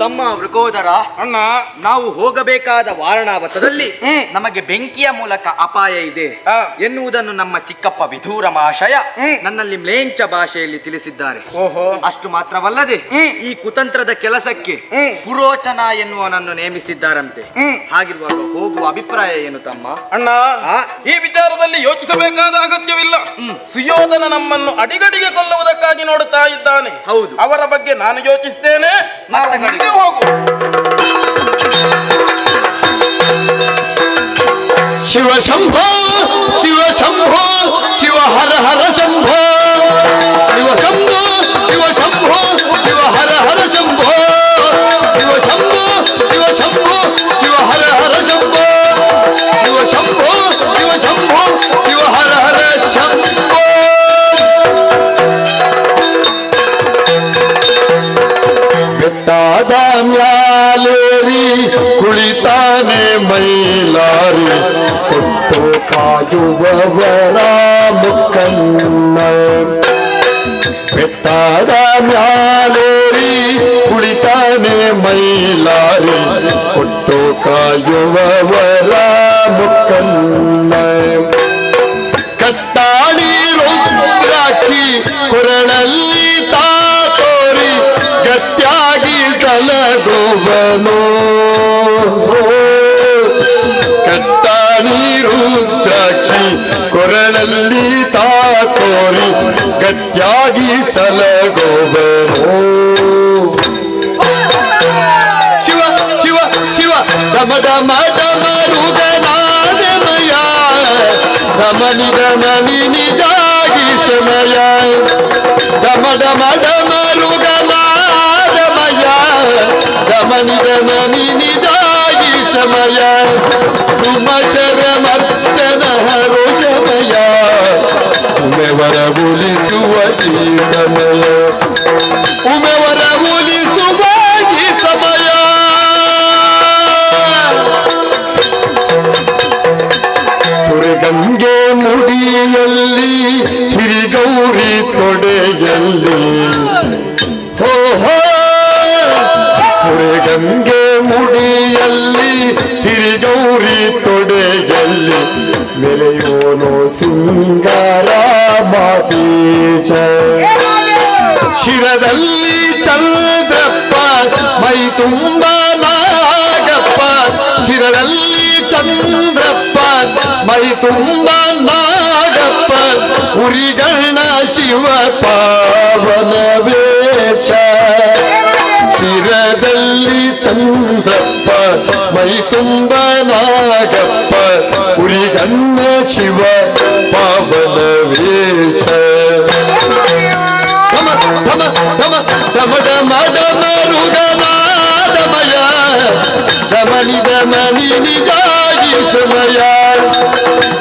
ತಮ್ಮ ವೃಕೋದರ ಅಣ್ಣ. ನಾವು ಹೋಗಬೇಕಾದ ವಾರಣಾವತದಲ್ಲಿ ನಮಗೆ ಬೆಂಕಿಯ ಮೂಲಕ ಅಪಾಯ ಇದೆ. ಎನ್ನುವುದನ್ನು ನಮ್ಮ ಚಿಕ್ಕಪ್ಪ ವಿಧೂರ ಮಹಾಶಯ ನನ್ನಲ್ಲಿ ಮ್ಲೇಂಚ ಭಾಷೆಯಲ್ಲಿ ತಿಳಿಸಿದ್ದಾರೆ. ಓಹೋ. ಅಷ್ಟು ಮಾತ್ರವಲ್ಲದೆ ಈ ಕುತಂತ್ರದ ಕೆಲಸಕ್ಕೆ. ಪುರೋಚನ ಎನ್ನುವನನ್ನು ನೇಮಿಸಿದ್ದಾರಂತೆ. ಹಾಗಿರುವಾಗ ಹೋಗುವ ಅಭಿಪ್ರಾಯ ಏನು ತಮ್ಮ? ಅಣ್ಣ? ಈ ವಿಚಾರದಲ್ಲಿ ಯೋಚಿಸಬೇಕಾದ ಅಗತ್ಯವಿಲ್ಲ. ಸುಯೋಧನ ನಮ್ಮನ್ನು ಅಡಿಗಡಿಗೆ ಕೊಲ್ಲುವುದಕ್ಕಾಗಿ ನೋಡುತ್ತಾ ಇದ್ದಾನೆ. ಹೌದು. ಅವರ ಬಗ್ಗೆ ನಾನು ಯೋಚಿಸ್ತೇನೆ. ಹೋಗು ಶಿವ ಶಂಭೋ ಶಿವ ಶಂಭೋ ಶಿವ ಹರ ಹರ ಕೊಟ್ಟು ಕಾಯುವವರ ಮುಖನ್ನ ಬೆಟ್ಟದ ಮ್ಯಾಲೇರಿ ಕುಳಿತಾನೆ ಮೈಲಾರಿ ಕೊಟ್ಟು ಕಾಯುವವರ ಮುಖನ್ನ ಗಟ್ಟಿಯಾಗಿ ಸಲಗುವನು ಶಿವ ಶಿವ ಶಿವ ದಮ ದಮ ದಮ ರುದನಾದಮಯ ದಮನಿ ನಿಜಾಗಿ ಸಮಯ ದಮ ದಮ ದಮ ರುದನಾದಮಯ ದಮನಿ ನಿಜಾಗಿ ಸಮಯ ಸುಮಚರ ಮತ್ತನ ಹರೋ ಸಮಯ ಉಮೆವರ ಉಲಿಸುವ ಈ ಸಮಯ ಉಮೆವರ ಉಲಿಸುವ ಈ ಸಮಯ. ಸುರಗಂಗೆ ಮುಡಿಯಲ್ಲಿ ತೊಡೆಯಲ್ಲಿ. ಮೆರೆಯೋನು ಸಿಂಗಾರ ಮಾತೀಶ ಶಿರದಲ್ಲಿ ಚಂದ್ರಪ್ಪ ಮೈ ತುಂಬ ನಾಗಪ್ಪ ಶಿರದಲ್ಲಿ ಚಂದ್ರಪ್ಪ ಮೈ ತುಂಬ ನಾಗಪ್ಪ ಉರಿಗಣ ಶಿವ ಪಾವನ ಉರಿಗಣ್ಣ ಶಿವ ಪಾವನ ವೇಷ ಧಮ ಧಮ ಧಮ ಧಮ ಧಮ ಧಮ ರುಗನಾದಮಯ ಧಮನಿ ಧಮನಿ ನಿಜಾಗಿ ಸಮಯ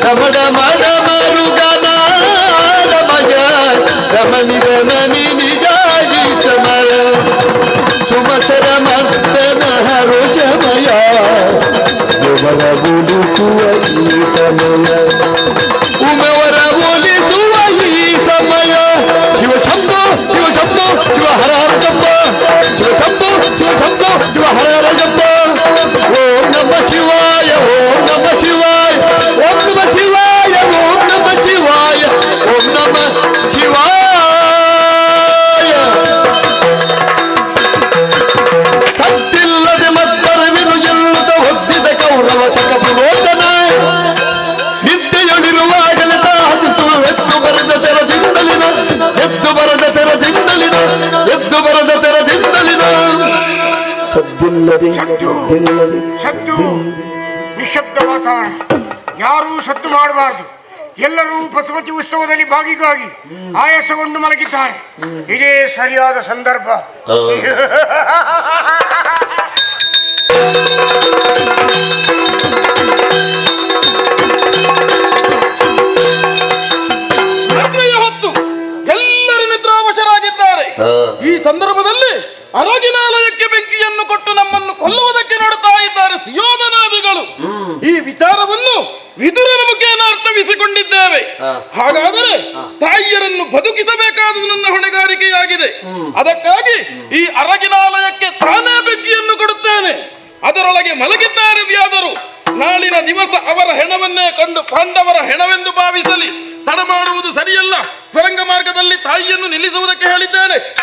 ಧಮ ಧಮ ಧಮ ರುಗನಾದಮಯ ಧಮನಿ ಧಮನಿ ನಿಜಾಗಿ ಸಮಯ ಸುಮಸರ ಮರ್ದನ ಹರೋ ಸಮಯ ಯುವರ ಉಳಿಸುವ ಈ ಸಮಯ ಶಿವಾಯ ಸತ್ತಿಲ್ಲದೆ ಮತ್ತರವಿರು ಎನ್ನುತ್ತ ಹೊದ್ದಿದ ಕೌರವ ಸಕಪುರೋಚನ ನಿದ್ದೆಯೊಳಿರುವಾಗಲೇ ಹಸಿಸುವ ಎದ್ದು ಬರದ ತೆರದಿಂದಲಿನ ಎದ್ದು ಬರದ ತೆರದಿಂದಲಿನ ಎದ್ದು ಬರದ ತೆರದಿಂದಲಿನ. ಸದ್ದಿಲ್ಲದೆ ನಿಶಬ್ದ ವಾತಾವರಣ ಯಾರೂ ಸದ್ದು ಮಾಡಬಾರದು. ಎಲ್ಲರೂ ಬಸವತಿ ಉತ್ಸವದಲ್ಲಿ ಭಾಗಿಗಾಗಿ ಆಯಾಸಗೊಂಡು ಮಲಗಿದ್ದಾರೆ. ಇದೇ ಸರಿಯಾದ ಸಂದರ್ಭ. ರಾತ್ರಿಯ ಹೊತ್ತು ಎಲ್ಲರೂ ನಿದ್ರಾವಶರಾಗಿದ್ದಾರೆ. ಈ ಸಂದರ್ಭದಲ್ಲಿ ಅರಗಿನಾಲಯಕ್ಕೆ ಬೆಂಕಿಯನ್ನು ಕೊಟ್ಟು ನಮ್ಮನ್ನು ಕೊಲ್ಲುವುದಕ್ಕೆ ನೋಡುತ್ತಾ ಇದ್ದಾರೆ ಸುಯೋಧನಾದಿಗಳು. ಈ ವಿಚಾರವನ್ನು ವಿದುರನ ಮುಖೇನ ಹಾ. ಹಾಗಾದರೆ ತಾಯಿಯರನ್ನು ಬದುಕಿಸಬೇಕಾದ ನನ್ನ ಹೊಣೆಗಾರಿಕೆಯಾಗಿದೆ. ಅದಕ್ಕಾಗಿ ಈ ಅರಗಿನಾಲಯಕ್ಕೆ ತಾನೇ ಬೆಂಕಿಯನ್ನು ಕೊಡುತ್ತೇನೆ. ಅದರೊಳಗೆ ಮಲಗಿದ್ದಾರೆ ವ್ಯಾದರು ನಾಳಿನ ದಿವಸ ಅವರ ಹೆಣವನ್ನೇ ಕಂಡು ಪಾಂಡವರ ಹೆಣವೆಂದು ಭಾವಿಸಲಿ. ತಡ ಮಾಡುವುದು ಸರಿಯಲ್ಲ. ಸ್ವರಂಗ ಮಾರ್ಗದಲ್ಲಿ ತಾಯಿಯನ್ನು ನಿಲ್ಲಿಸುವುದಕ್ಕೆ ಹೇಳಿದ್ದೇನೆ.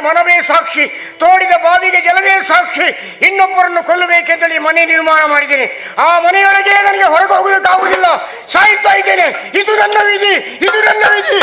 ಮನವೇ ಸಾಕ್ಷಿ, ತೋಡಿದ ಬಾವಿಗೆ ಜಲವೇ ಸಾಕ್ಷಿ, ಇನ್ನೊಬ್ಬರನ್ನು ಕೊಲ್ಲಬೇಕೆಂತೇಳಿ ಮನೆ ನಿರ್ಮಾಣ ಮಾಡಿದ್ದೇನೆ. ಆ ಮನೆಯೊಳಗೆ ನನಗೆ ಹೊರಗೆ ಹೋಗುವುದಕ್ಕಾಗುವುದಿಲ್ಲ ಸಾಯ್ತಾ ಇದ್ದೇನೆ. ಇದು ನನ್ನ ವಿಧಿ, ಇದು ನನ್ನ ವಿಧಿ.